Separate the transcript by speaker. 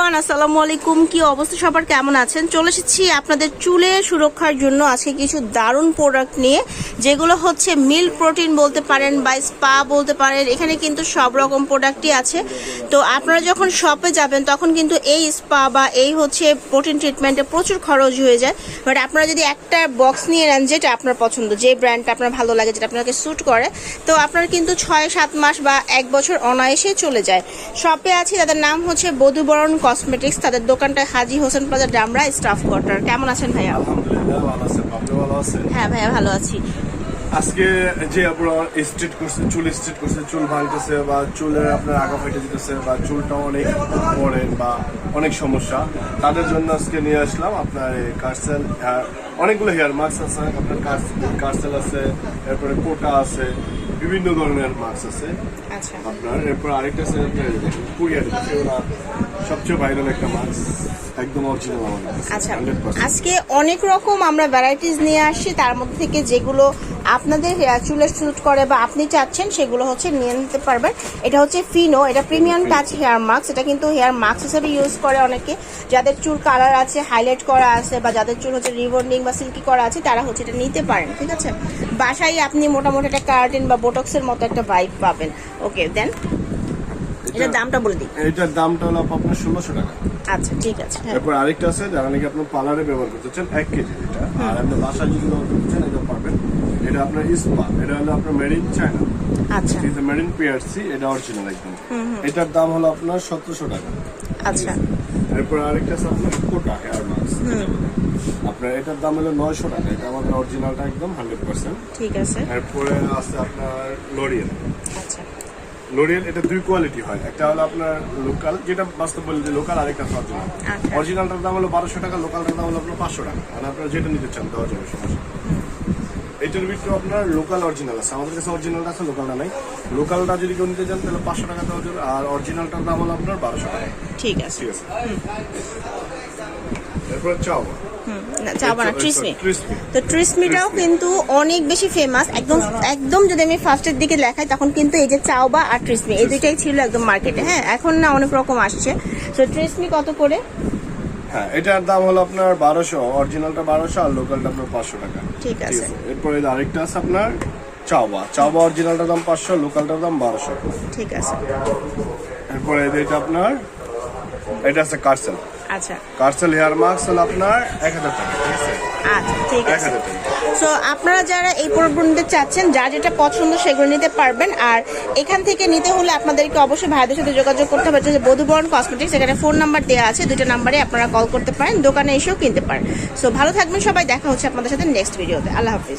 Speaker 1: Everyone, আসসালামু আলাইকুম। কি অবস্থা? সবার কেমন আছেন? চলে এসেছি আপনাদের চুলে সুরক্ষার জন্য আজকে কিছু দারুণ প্রোডাক্ট নিয়ে, যেগুলো হচ্ছে মিল্ক প্রোটিন বলতে পারেন বা স্পা বলতে পারেন, এখানে কিন্তু সব রকম প্রোডাক্টই আছে। তো আপনারা যখন শপে যাবেন, তখন কিন্তু এই স্পা বা এই হচ্ছে প্রোটিন ট্রিটমেন্টে প্রচুর খরচ হয়ে যায়। বাট আপনারা যদি একটা বক্স নিয়ে নেন, যেটা আপনার পছন্দ, যে ব্র্যান্ডটা আপনার ভালো লাগে, যেটা আপনাকে স্যুট করে, তো আপনার কিন্তু ছয় সাত মাস বা এক বছর অনায়াসে চলে যায়। শপে আছে, তাদের নাম হচ্ছে বধুবরণ কসমেটিক্স তাদের দোকানটা Haji Hossain plaza Demra staff quarter কেমন আছেন ভাইয়া? হ্যাঁ ভাইয়া ভালো আছি।
Speaker 2: আজকে যে আপনার স্ট্রেট করছে চুল স্ট্রেট করছে চুল ভাঙতেছে বা চুলের আপনার আগা ফেটে যেতেছে বা চুলটা অনেক পড়ে বা অনেক সমস্যা তাদের জন্য আজকে নিয়ে আসলাম আপনার কার্সেল অনেকগুলো হেয়ার মাস্ক আছে আপনার কার্সেল আছে এরপরে কোটা আছে বিভিন্ন ধরনের মাস্ক আছে।
Speaker 1: আচ্ছা।
Speaker 2: আপনার এরপর আরেকটা আছে কুরিয়ার সবচেয়ে ভাইরাল একটা মাস্ক একদম অরিজিনাল আমাদের
Speaker 1: আচ্ছা আজকে অনেক রকম আমরা ভ্যারাইটিস নিয়ে আসি তার মধ্যে থেকে যেগুলো আপনাদের চুলে স্যুট করে বা আপনি চাচ্ছেন সেগুলো হচ্ছে নিয়ে নিতে পারবেন। এটা হচ্ছে ফিনো এটা প্রিমিয়াম টাচ হেয়ার মাস্ক এটা কিন্তু হেয়ার মাস্ক হিসেবে ইউজ করে অনেকে। যাদের চুল কালার আছে হাইলাইট করা আছে বা যাদের চুল হচ্ছে রিবন্ডিং বা সিল্কি করা আছে তারা হচ্ছে এটা নিতে পারেন ঠিক আছে? বাসায় আপনি মোটামুটি একটা কার্টেন বা বোটক্সের মতো একটা বাইক পাবেন। ওকে দেন এটার দামটা বলে দিই।
Speaker 2: এটার দামটা হলো আপনার ষোলোশো টাকা।
Speaker 1: আচ্ছা ঠিক আছে হ্যাঁ।
Speaker 2: এরপর আরেকটা আছে যারা নাকি আপনার পার্লারে ব্যবহার করতে চান এক কেজি এটা। আর আপনি বাসায় যদি ব্যবহার করতে চান এটা পাবেন। এটা আপনার ইস্পা এটা হলো আপনার মেড ইন চায়না
Speaker 1: আচ্ছা।
Speaker 2: মেড ইন পিআরসি এটা অরিজিনাল একদম। এটার দাম হলো আপনার সতেরোশো টাকা।
Speaker 1: আচ্ছা।
Speaker 2: এরপর আরেকটা আছে আপনার কোটা হেয়ার মাস্ক আপনার এটার দাম হলো নয়শো টাকা এটা আমাদের অরিজিনালটা একদম হান্ড্রেড পার্সেন্ট
Speaker 1: ঠিক আছে।
Speaker 2: এরপরে আছে আপনার লরিয়েল
Speaker 1: আচ্ছা।
Speaker 2: লোরিয়াল এটা দুই কোয়ালিটি হয়। একটা হলো আপনার লোকাল যেটা বাস্তব বলি যে লোকাল আরেকটা অরিজিনাল
Speaker 1: আচ্ছা।
Speaker 2: অরিজিনালটার দাম হলো বারোশো টাকা লোকালটার দাম হলো আপনার পাঁচশো টাকা। মানে আপনারা যেটা নিতে চান দেওয়া যাবে সমস্যা। এটার ভিতরে আপনার লোকাল অরিজিনাল আছে। আমাদের কাছে অরিজিনালটা আছে লোকালটা নাই। লোকালটা যদি কেউ নিতে চান তাহলে পাঁচশো টাকা দেওয়া যাবে। আর অরিজিনালটার দাম হলো আপনার বারোশো টাকা।
Speaker 1: ঠিক আছে।
Speaker 2: ঠিক আছে? এরপর চাও
Speaker 1: তো ট্রিসমিটাও কিন্তু অনেক বেশি ফেমাস একদম একদম যদি আমি ফার্স্টের দিকে দেখাই তখন কিন্তু এই যে চাওবা আর ট্রিসমি এই দুইটাই ছিল একদম মার্কেটে হ্যাঁ এখন না অনেক রকম আসছে। তো ট্রিসমি কত করে?
Speaker 2: হ্যাঁ এটার দাম হলো আপনার বারোশো অরিজিনালটা বারোশো আর লোকালটা আপনার পাঁচশো টাকা।
Speaker 1: ঠিক আছে।
Speaker 2: এরপরে আরেকটা আছে আপনার চাওবা চাওবা অরিজিনালটার দাম পাঁচশো লোকালটার দাম বারোশো।
Speaker 1: ঠিক আছে।
Speaker 2: এরপরে এটা আপনার এটা আছে কার্সেল
Speaker 1: আচ্ছা।
Speaker 2: কার্সেল হেয়ার মাস্ক হলো আপনার এক হাজার টাকা
Speaker 1: আচ্ছা ঠিক আছে। সো আপনারা যারা এই পরিবর্তন নিতে চাচ্ছেন যা যেটা পছন্দ সেগুলো নিতে পারবেন। আর এখান থেকে নিতে হলে আপনাদেরকে অবশ্যই ভাইদের সাথে যোগাযোগ করতে হবে। যে বধুবরণ কসমেটিক্স এখানে ফোন নাম্বার দেওয়া আছে। দুটো নাম্বারে আপনারা কল করতে পারেন দোকানে এসেও কিনতে পারেন। সো ভালো থাকবেন সবাই। দেখা হচ্ছে আপনাদের সাথে নেক্সট ভিডিওতে। আল্লাহ হাফিজ।